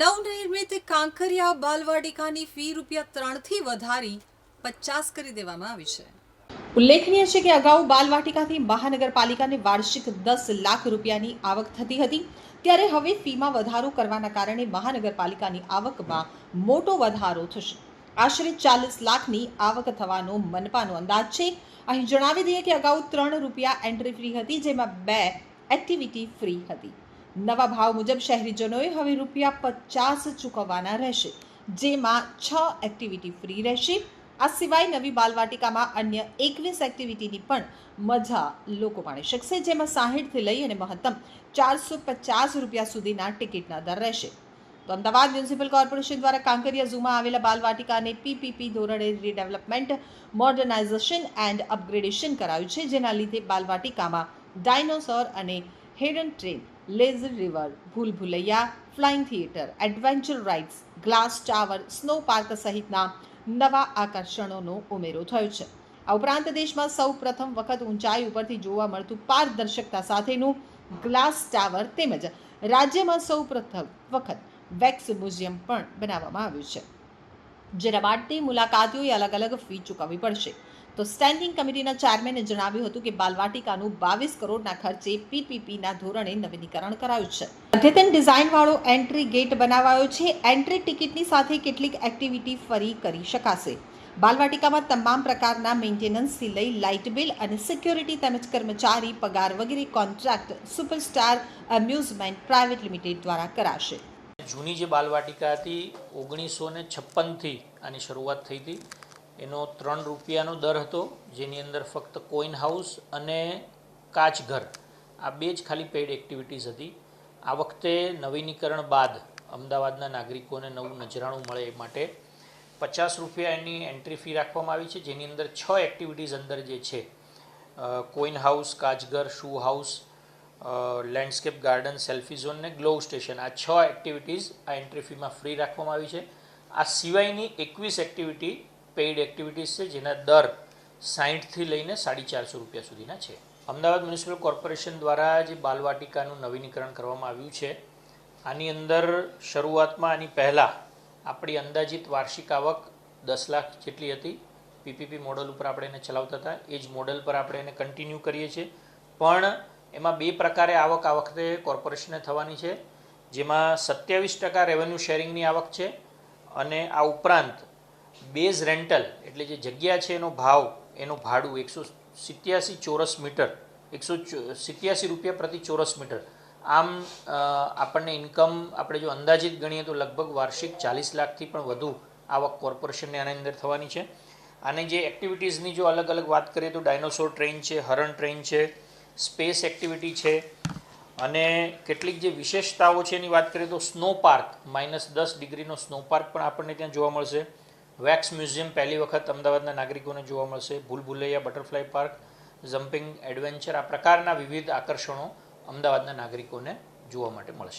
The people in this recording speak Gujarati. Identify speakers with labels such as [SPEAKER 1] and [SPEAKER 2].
[SPEAKER 1] નવનિર્મિત કાંકરિયા બાલવાટિકાની ફી રૂપિયા ત્રણથી વધારી પચાસ કરી દેવામાં આવી છે.
[SPEAKER 2] ઉલ્લેખનીય છે કે અગાઉ બાલવાટિકાથી મહાનગરપાલિકાને વાર્ષિક દસ લાખ રૂપિયાની આવક થતી હતી. ત્યારે હવે ફીમાં વધારો કરવાના કારણે મહાનગરપાલિકાની આવકમાં મોટો વધારો થશે. આશરે ચાલીસ લાખની આવક થવાનો મનપાનો અંદાજ છે. અહીં જણાવી દઈએ કે અગાઉ ત્રણ રૂપિયા એન્ટ્રી ફ્રી હતી, જેમાં બે એક્ટિવિટી ફ્રી હતી. નવા ભાવ મુજબ શહેરીજનોએ હવે રૂપિયા પચાસ ચૂકવવાના રહેશે, જેમાં છ એક્ટિવિટી ફ્રી રહેશે. આ સિવાય નવી બાલવાટિકામાં અન્ય એકવીસ એક્ટિવિટીની પણ મજા લોકો માણી શકશે, જેમાં સાહીઠથી લઈ અને મહત્તમ ચારસો પચાસ રૂપિયા સુધીના ટિકિટના દર રહેશે. તો અમદાવાદ મ્યુનિસિપલ કોર્પોરેશન દ્વારા કાંકરિયા ઝૂમાં આવેલા બાલવાટિકાને પીપીપી ધોરણે રીડેવલપમેન્ટ મોડર્નાઇઝેશન એન્ડ અપગ્રેડેશન કરાયું છે, જેના લીધે બાલવાટિકામાં ડાયનોસોર અને hidden train laser river Bhool Bhulaiya flying theatre adventure rides glass tower snow park સહિતના નવા આકર્ષણોનો ઉમેરો થયો છે. આ ઉપરાંત દેશમાં સૌ પ્રથમ વખત ઊંચાઈ ઉપરથી જોવા મળતું પારદર્શકતા સાથેનું ગ્લાસ ટાવર તેમજ રાજ્યમાં સૌ પ્રથમ વખત વેક્સ મ્યુઝિયમ પણ બનાવવામાં આવ્યું છે. જેના માટે મુલાકાતીઓએ અલગ અલગ ફી ચૂકવવી પડશે. તો સ્ટેન્ડિંગ કમિટીના ચેરમેને જણાવ્યું હતું કે બાલવાટિકાનું બાવીસ કરોડના ખર્ચે પીપીપીના ધોરણે નવીનીકરણ કરાયું છે. અદ્યતન ડિઝાઇનવાળો એન્ટ્રી ગેટ બનાવાયો છે. એન્ટ્રી ટિકિટની સાથે કેટલીક એક્ટિવિટી ફરી કરી શકાશે. બાલવાટિકામાં તમામ પ્રકારના મેન્ટેનન્સથી લઈ લાઇટ બિલ અને સિક્યોરિટી તેમજ કર્મચારી પગાર વગેરે contract superstar amusement private limited દ્વારા કરાશે.
[SPEAKER 3] જૂની જે બાલવાટિકા હતી, ઓગણીસો ને છપ્પનથી આની શરૂઆત થઈ હતી. એનો ત્રણ રૂપિયાનો દર હતો, જેની અંદર ફક્ત કોઈન હાઉસ અને કાચઘર આ બે જ ખાલી પેઇડ એક્ટિવિટીઝ હતી. આ વખતે નવીનીકરણ બાદ અમદાવાદના નાગરિકોને નવું નજરાણું મળે એ માટે પચાસ રૂપિયા એની એન્ટ્રી ફી રાખવામાં આવી છે, જેની અંદર છ એક્ટિવિટીઝ અંદર જે છે coin house કાચઘર shoe house landscape garden selfie zone ને ગ્લો સ્ટેશન આ છ એક્ટિવિટીઝ આ એન્ટ્રી ફીમાં ફ્રી રાખવામાં આવી છે. આ સિવાયની એકવીસ એક્ટિવિટી પેઇડ એક્ટિવિટીઝ છે, જેના દર સાહીઠથી લઈને સાડી ચારસો રૂપિયા સુધીના છે. અમદાવાદ મ્યુનિસિપલ કોર્પોરેશન દ્વારા જે બાલવાટિકાનું નવીનીકરણ કરવામાં આવ્યું છે, આની અંદર શરૂઆતમાં આની પહેલાં આપણી અંદાજિત વાર્ષિક આવક દસ લાખ જેટલી હતી. પીપીપી મોડલ ઉપર આપણે એને ચલાવતા હતા. એ જ મોડલ પર આપણે એને કન્ટિન્યુ કરીએ છીએ. પણ એમાં બે પ્રકારે આવક આ વખતે કોર્પોરેશને થવાની છે, જેમાં સત્યાવીસ ટકા રેવન્યુ શેરિંગની આવક છે અને આ ઉપરાંત બેઝ રેન્ટલ એટલે જે જગ્યા છે એનો ભાવ, એનું ભાડું એકસો સિત્યાસી ચોરસ મીટર, એકસો સિત્યાસી રૂપિયા પ્રતિ ચોરસ મીટર. આમ આપણને ઇન્કમ આપણે જો અંદાજિત ગણીએ તો લગભગ વાર્ષિક ચાલીસ લાખથી પણ વધુ આવક કોર્પોરેશનને આની અંદર થવાની છે. અને જે એક્ટિવિટીઝની જો અલગ અલગ વાત કરીએ તો ડાયનોસોર ટ્રેન છે, હરણ ટ્રેન છે સ્પેસ એક્ટિવિટી છે. અને કેટલીક જે વિશેષતાઓ છે એની વાત કરીએ તો સ્નો પાર્ક માઇનસ દસ ડિગ્રીનો સ્નો પાર્ક પણ આપણને ત્યાં જોવા મળશે. વેક્સ મ્યુઝિયમ પહેલી વખત અમદાવાદના નાગરિકોને જોવા મળશે. Bhool Bhulaiya butterfly park jumping adventure આ પ્રકારના વિવિધ આકર્ષણો અમદાવાદના નાગરિકોને જોવા માટે મળશે.